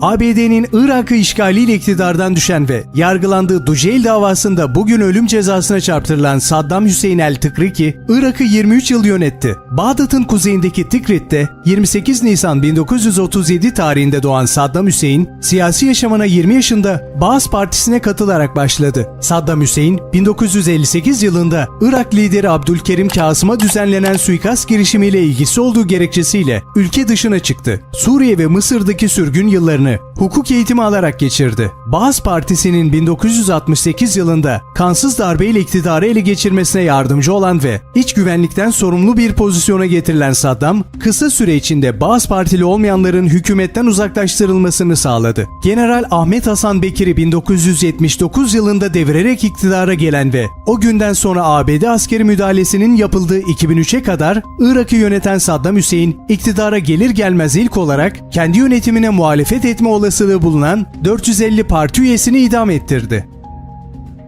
ABD'nin Irak'ı işgaliyle iktidardan düşen ve yargılandığı Duceil davasında bugün ölüm cezasına çarptırılan Saddam Hüseyin el-Tıkriki, Irak'ı 23 yıl yönetti. Bağdat'ın kuzeyindeki Tikrit'te 28 Nisan 1937 tarihinde doğan Saddam Hüseyin, siyasi yaşamına 20 yaşında Baas Partisi'ne katılarak başladı. Saddam Hüseyin, 1958 yılında Irak lideri Abdülkerim Kasım'a düzenlenen suikast girişimiyle ilgisi olduğu gerekçesiyle ülke dışına çıktı. Suriye ve Mısır'daki sürgün yıllarını hukuk eğitimi alarak geçirdi. Baas Partisi'nin 1968 yılında kansız darbeyle iktidarı ele geçirmesine yardımcı olan ve iç güvenlikten sorumlu bir pozisyona getirilen Saddam, kısa süre içinde Baas Partili olmayanların hükümetten uzaklaştırılmasını sağladı. General Ahmet Hasan Bekir'i 1979 yılında devirerek iktidara gelen ve o günden sonra ABD askeri müdahalesinin yapıldığı 2003'e kadar Irak'ı yöneten Saddam Hüseyin, iktidara gelir gelmez ilk olarak kendi yönetimine muhalefet etme olasılığı bulunan 450 parti üyesini idam ettirdi.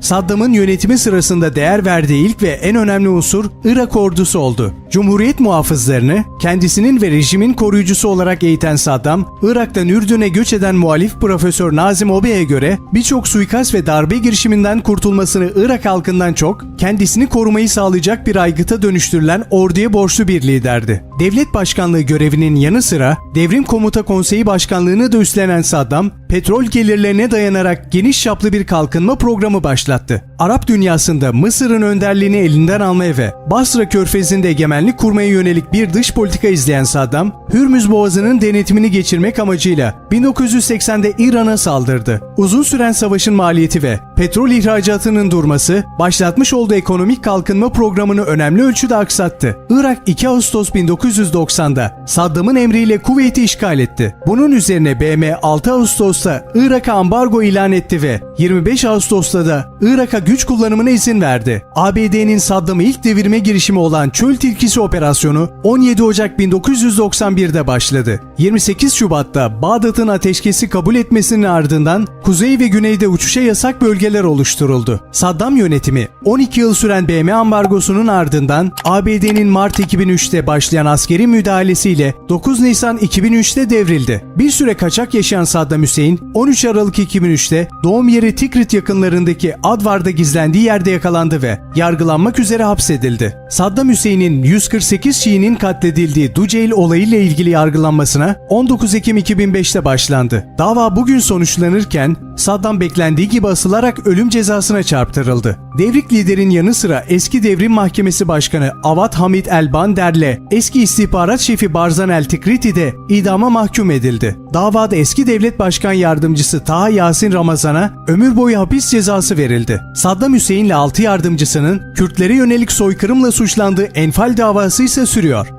Saddam'ın yönetimi sırasında değer verdiği ilk ve en önemli unsur Irak ordusu oldu. Cumhuriyet muhafızlarını kendisinin ve rejimin koruyucusu olarak eğiten Saddam, Irak'tan Ürdün'e göç eden muhalif Profesör Nazım Obe'ye göre birçok suikast ve darbe girişiminden kurtulmasını Irak halkından çok, kendisini korumayı sağlayacak bir aygıta dönüştürülen orduya borçlu bir liderdi. Devlet başkanlığı görevinin yanı sıra Devrim Komuta Konseyi Başkanlığını da üstlenen Saddam, petrol gelirlerine dayanarak geniş çaplı bir kalkınma programı başlattı. Arap dünyasında Mısır'ın önderliğini elinden almaya ve Basra körfezinde egemenlik kurmaya yönelik bir dış politika izleyen Saddam, Hürmüz Boğazı'nın denetimini geçirmek amacıyla 1980'de İran'a saldırdı. Uzun süren savaşın maliyeti ve petrol ihracatının durması, başlatmış olduğu ekonomik kalkınma programını önemli ölçüde aksattı. Irak 2 Ağustos 1990'da Saddam'ın emriyle Kuveyt'i işgal etti. Bunun üzerine BM 6 Ağustos'ta Irak'a ambargo ilan etti ve 25 Ağustos'ta da Irak'a güç kullanımına izin verdi. ABD'nin Saddam'ı ilk devirme girişimi olan Çöl Tilkisi operasyonu 17 Ocak 1991'de başladı. 28 Şubat'ta Bağdat'ın ateşkesi kabul etmesinin ardından kuzey ve güneyde uçuşa yasak bölgeler oluşturuldu. Saddam yönetimi 12 yıl süren BM ambargosunun ardından ABD'nin Mart 2003'te başlayan askeri müdahalesiyle 9 Nisan 2003'te devrildi. Bir süre kaçak yaşayan Saddam Hüseyin 13 Aralık 2003'te doğum yeri Tikrit yakınlarındaki Advar'da gizlendiği yerde yakalandı ve yargılanmak üzere hapsedildi. Saddam Hüseyin'in 148 Şii'nin katledildiği Duceil olayıyla ilgili yargılanmasına 19 Ekim 2005'te başlandı. Dava bugün sonuçlanırken Saddam beklendiği gibi asılarak ölüm cezasına çarptırıldı. Devrik liderin yanı sıra eski devrim mahkemesi başkanı Avat Hamid El Bander'le eski istihbarat şefi Barzan El Tikriti de idama mahkum edildi. Davada eski devlet başkan yardımcısı Taha Yasin Ramazan'a ömür boyu hapis cezası verildi. Saddam Hüseyin'le 6 yardımcısının Kürtlere yönelik soykırımla suçlandığı Enfal davası ise sürüyor.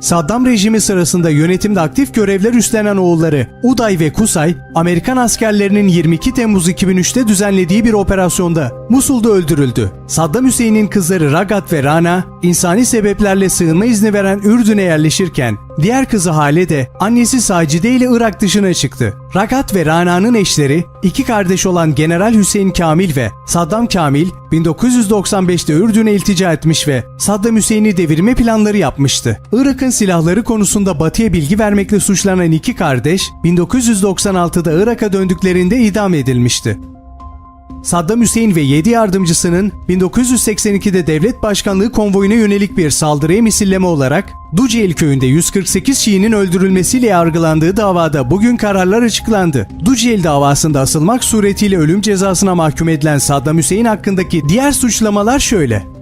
Saddam rejimi sırasında yönetimde aktif görevler üstlenen oğulları Uday ve Kusay, Amerikan askerlerinin 22 Temmuz 2003'te düzenlediği bir operasyonda Musul'da öldürüldü. Saddam Hüseyin'in kızları Ragat ve Rana, insani sebeplerle sığınma izni veren Ürdün'e yerleşirken, diğer kızı Hale de annesi Sacide ile Irak dışına çıktı. Ragat ve Rana'nın eşleri, iki kardeş olan General Hüseyin Kamil ve Saddam Kamil, 1995'te Ürdün'e iltica etmiş ve Saddam Hüseyin'i devirme planları yapmıştı. Irak'ın silahları konusunda Batı'ya bilgi vermekle suçlanan iki kardeş, 1996'da Irak'a döndüklerinde idam edilmişti. Saddam Hüseyin ve 7 yardımcısının 1982'de devlet başkanlığı konvoyuna yönelik bir saldırıya misilleme olarak Duceil köyünde 148 Şii'nin öldürülmesiyle yargılandığı davada bugün kararlar açıklandı. Duceil davasında asılmak suretiyle ölüm cezasına mahkum edilen Saddam Hüseyin hakkındaki diğer suçlamalar şöyle.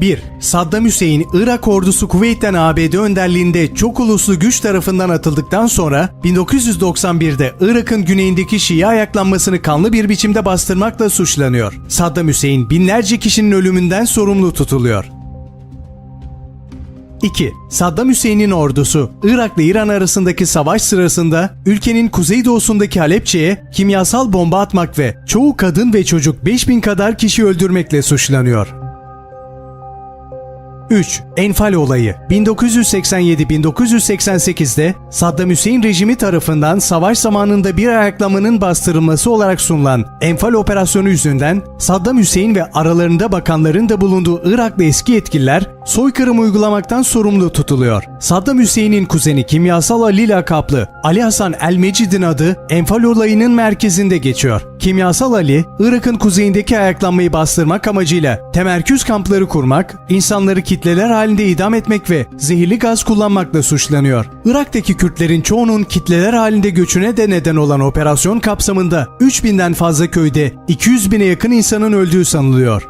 1. Saddam Hüseyin, Irak ordusu Kuveyt'ten ABD önderliğinde çok uluslu güç tarafından atıldıktan sonra 1991'de Irak'ın güneyindeki Şii ayaklanmasını kanlı bir biçimde bastırmakla suçlanıyor. Saddam Hüseyin binlerce kişinin ölümünden sorumlu tutuluyor. 2. Saddam Hüseyin'in ordusu Irak'la İran arasındaki savaş sırasında ülkenin kuzeydoğusundaki Halepçe'ye kimyasal bomba atmak ve çoğu kadın ve çocuk 5000 kadar kişi öldürmekle suçlanıyor. 3. Enfal olayı 1987-1988'de Saddam Hüseyin rejimi tarafından savaş zamanında bir ayaklamanın bastırılması olarak sunulan Enfal operasyonu yüzünden Saddam Hüseyin ve aralarında bakanların da bulunduğu Iraklı eski yetkililer soykırım uygulamaktan sorumlu tutuluyor. Saddam Hüseyin'in kuzeni Kimyasal Ali lakaplı Ali Hasan El Mecid'in adı Enfal olayının merkezinde geçiyor. Kimyasal Ali, Irak'ın kuzeyindeki ayaklanmayı bastırmak amacıyla temerküz kampları kurmak, insanları kitleler halinde idam etmek ve zehirli gaz kullanmakla suçlanıyor. Irak'taki Kürtlerin çoğunun kitleler halinde göçüne de neden olan operasyon kapsamında 3000'den fazla köyde 200 bine yakın insanın öldüğü sanılıyor.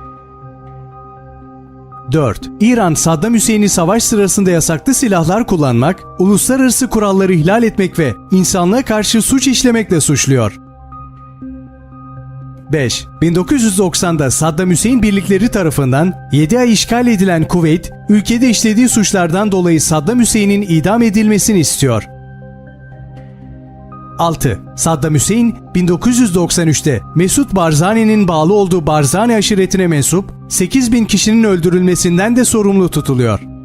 4. İran, Saddam Hüseyin'i savaş sırasında yasaklı silahlar kullanmak, uluslararası kuralları ihlal etmek ve insanlığa karşı suç işlemekle suçluyor. 5. 1990'da Saddam Hüseyin birlikleri tarafından 7 ay işgal edilen Kuveyt, ülkede işlediği suçlardan dolayı Saddam Hüseyin'in idam edilmesini istiyor. 6. Saddam Hüseyin 1993'te Mesut Barzani'nin bağlı olduğu Barzani aşiretine mensup 8000 kişinin öldürülmesinden de sorumlu tutuluyor.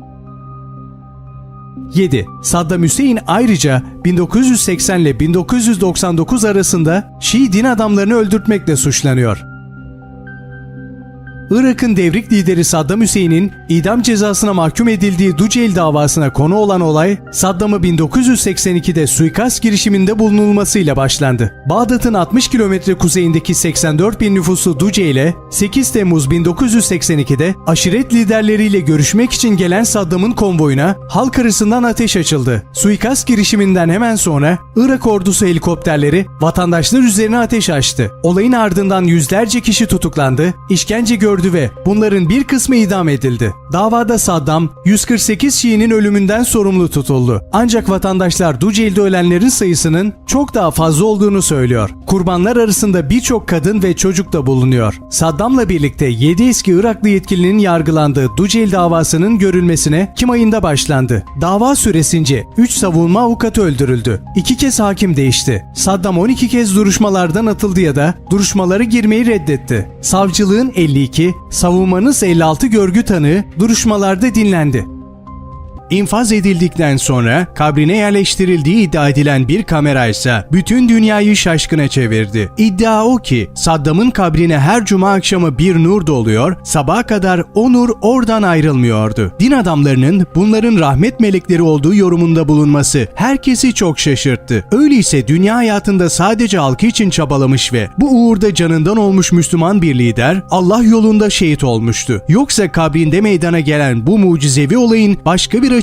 7. Saddam Hüseyin ayrıca 1980 ile 1999 arasında Şii din adamlarını öldürtmekle suçlanıyor. Irak'ın devrik lideri Saddam Hüseyin'in idam cezasına mahkum edildiği Duceil davasına konu olan olay, Saddam'ı 1982'de suikast girişiminde bulunulmasıyla başlandı. Bağdat'ın 60 kilometre kuzeyindeki 84 bin nüfuslu Duceil'e 8 Temmuz 1982'de aşiret liderleriyle görüşmek için gelen Saddam'ın konvoyuna halk arasından ateş açıldı. Suikast girişiminden hemen sonra Irak ordusu helikopterleri vatandaşlar üzerine ateş açtı. Olayın ardından yüzlerce kişi tutuklandı, işkence gördü ve bunların bir kısmı idam edildi. Davada Saddam 148 Şii'nin ölümünden sorumlu tutuldu. Ancak vatandaşlar Duceil'de ölenlerin sayısının çok daha fazla olduğunu söylüyor. Kurbanlar arasında birçok kadın ve çocuk da bulunuyor. Saddam'la birlikte 7 eski Iraklı yetkilinin yargılandığı Duceil davasının görülmesine Ekim ayında başlandı. Dava süresince 3 savunma avukatı öldürüldü. 2 kez hakim değişti. Saddam 12 kez duruşmalardan atıldı ya da duruşmaları girmeyi reddetti. Savcılığın 52, savunmanın 56 görgü tanığı duruşmalarda dinlendi. İnfaz edildikten sonra kabrine yerleştirildiği iddia edilen bir kamera ise bütün dünyayı şaşkına çevirdi. İddia o ki Saddam'ın kabrine her cuma akşamı bir nur doluyor, sabaha kadar o nur oradan ayrılmıyordu. Din adamlarının bunların rahmet melekleri olduğu yorumunda bulunması herkesi çok şaşırttı. Öyleyse dünya hayatında sadece halkı için çabalamış ve bu uğurda canından olmuş Müslüman bir lider Allah yolunda şehit olmuştu. Yoksa kabrinde meydana gelen bu mucizevi olayın başka bir